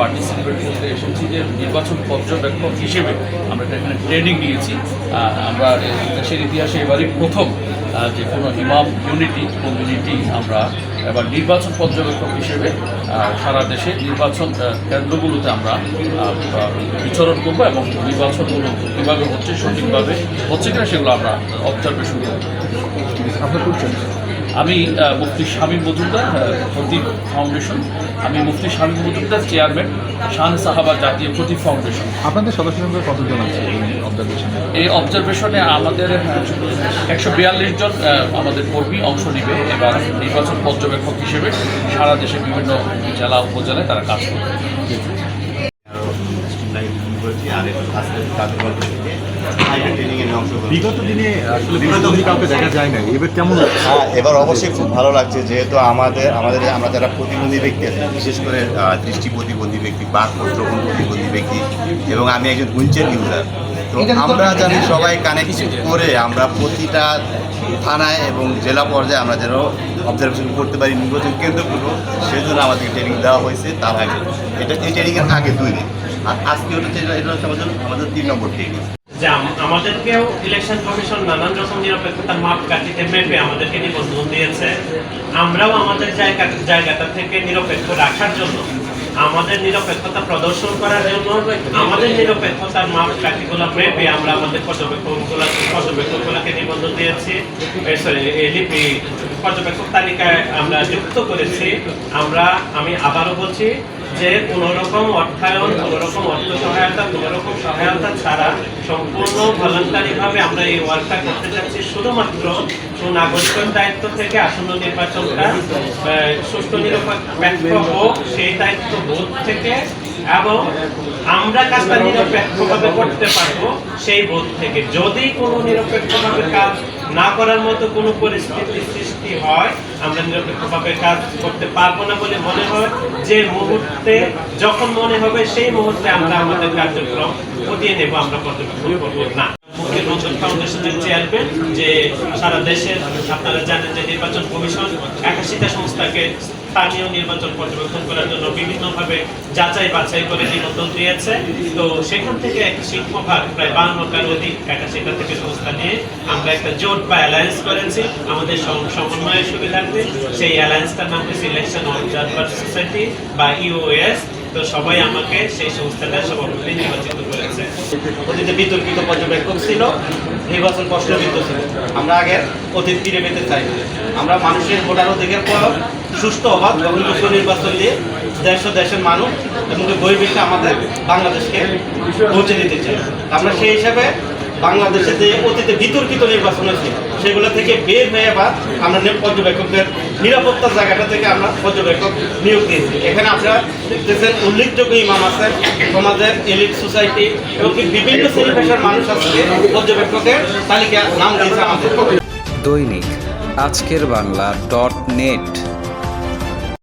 Participate করতে এসেছি যে নির্বাচন পর্যবেক্ষক হিসেবে আমরা এখানে ট্রেনিং নিয়েছি। আমরা দেশের ইতিহাসে এবারই প্রথম যে কোনো ইমাম ইউনিটি, কমিউনিটি আমরা এবার নির্বাচন পর্যবেক্ষক হিসেবে সারা দেশে নির্বাচন কেন্দ্রগুলোতে আমরা বিচরণ করব এবং নির্বাচনগুলো কীভাবে হচ্ছে, সঠিকভাবে হচ্ছে কিনা সেগুলো আমরা অবজারভেশন করব। আমি মুফতি শামীম মজুমদার প্রদীপ ফাউন্ডেশন। আমি মুফতি শামীম মজুমদার চেয়ারম্যান শাহ সাহাবা জাতীয় প্রদীপ ফাউন্ডেশন। আপনাদের সদস্য সংখ্যা কতজন আছে এই অবজারভেশনে আমাদের একশো বিয়াল্লিশ জন আমাদের কর্মী অংশ নেবে এবার নির্বাচন পর্যবেক্ষক হিসেবে সারা দেশে বিভিন্ন জেলা উপজেলায় তারা কাজ করবে। বিগত দিনে আসলে কাউকে দেখা যায় না এবার কেমন হ্যাঁ এবার অবশ্যই খুব ভালো লাগছে যেহেতু আমাদের আমাদের আমরা যারা প্রতিবন্ধী ব্যক্তি আছি বিশেষ করে দৃষ্টি প্রতিবন্ধী ব্যক্তি বা শ্রবণ প্রতিবন্ধী ব্যক্তি এবং আমি একজন হুইলচেয়ার ইউজার তো আমরা জানি সবাই কানেক্ট করে আমরা প্রতিটা থানায় এবং জেলা পর্যায়ে আমরা যেন অবজারভেশন করতে পারি নির্বাচন কেন্দ্রগুলো সেজন্য আমাদেরকে ট্রেনিং দেওয়া হয়েছে তার আগে। এটা এই ট্রেনিংয়ের আগে দুই দিন। আর আজকে হচ্ছে এটা হচ্ছে আমাদের আমাদের তিন নম্বর ট্রেনিং আমাদেরকেও ইলেকশন কমিশন নানান রকম নিরপেক্ষতার মাপকাঠিতে মেপে আমাদেরকে নিবন্ধন দিয়েছে। আমরাও আমাদের জায়গা, জায়গাটা থেকে নিরপেক্ষ রাখার জন্য, আমাদের নিরপেক্ষতা প্রদর্শন করার জন্য, আমাদের নিরপেক্ষতার মাপকাঠিগুলো মেপে আমরা আমাদের পর্যবেক্ষকগুলো, পর্যবেক্ষকগুলোকে নিবন্ধন দিয়েছি। সরি পর্যবেক্ষক তালিকায় আমরা যুক্ত করেছি। আমরা, আমি আবারও বলছি যে কোনো রকম অর্থায়ন কোনো রকম অর্থ সহায়তা কোনো রকম সহায়তা ছাড়া সম্পূর্ণ ভলান্টারি ভাবে আমরা এই ওয়ার্কটা করতে যাচ্ছি। শুধুমাত্র নাগরিকের দায়িত্ব থেকে আসন্ন নির্বাচনটা সুষ্ঠু, নিরপেক্ষ হোক, সেই দায়িত্ব বোধ থেকে এবং আমরা কাজটা নিরপেক্ষভাবে করতে পারব সেই বোধ থেকে। যদি কোনো নিরপেক্ষভাবে কাজ না করার মতো কোনো পরিস্থিতি সৃষ্টি হয় আমরা নিরপেক্ষভাবে কাজ করতে পারব না বলে মনে হয়। যে মুহূর্তে যখন মনে হবে, সেই মুহূর্তে আমরা আমাদের কার্যক্রম খতিয়ে নেব, আমরা পর্যবেক্ষণ করব না। ফাউন্ডেশনের চেয়ারম্যান, যে সারা দেশের আপনারা জানেন যে নির্বাচন কমিশন একাশিটা সংস্থাকে স্থানীয় নির্বাচন পর্যবেক্ষণ করার জন্য বিভিন্নভাবে যাচাই বাছাই করে দিয়েছে। তো সেখান থেকে এক সিংহভাগ প্রায় অধিক একাশিটা থেকে সংস্থা নিয়ে আমরা একটা জোট বা অ্যালায়েন্স করেছি। আমাদের সম- সমন্বয়ের সুবিধার্থে সেই অ্যালায়েন্সটার নাম হচ্ছে ইলেকশন অবজারভার সোসাইটি বা ইউএস তো সবাই আমাকে সেই সংস্থাটার সভাপতি নির্বাচিত অতীতে বিতর্কিত পর্যবেক্ষক ছিল, নির্বাচন প্রশ্নবিদ্ধ ছিল। আমরা আগে অতীত ফিরে পেতে চাই। আমরা মানুষের ভোটার অধিকার পর সুস্থ নির্বাচন দিয়ে দেশ দেশের মানুষ এবং বহির্বিশ্বে আমাদের বাংলাদেশকে পৌঁছে দিতে চাই আমরা সেই হিসাবে বাংলাদেশে যে অতীতে বিতর্কিত নির্বাচন হয়েছে, সেগুলো থেকে বের হয়ে এবার আমরা পর্যবেক্ষকদের নিরাপত্তার জায়গাটা থেকে আমরা পর্যবেক্ষক নিয়োগ দিয়েছি এখানে আপনারা দেখতেছেন উল্লেখযোগ্য ইমাম আছে, সমাজের এলিট সোসাইটি এবং বিভিন্ন শ্রেণি পেশার মানুষ আছে পর্যবেক্ষকের তালিকা নাম দিয়েছে আমাদের। দৈনিক আজকের বাংলা ডট নেট।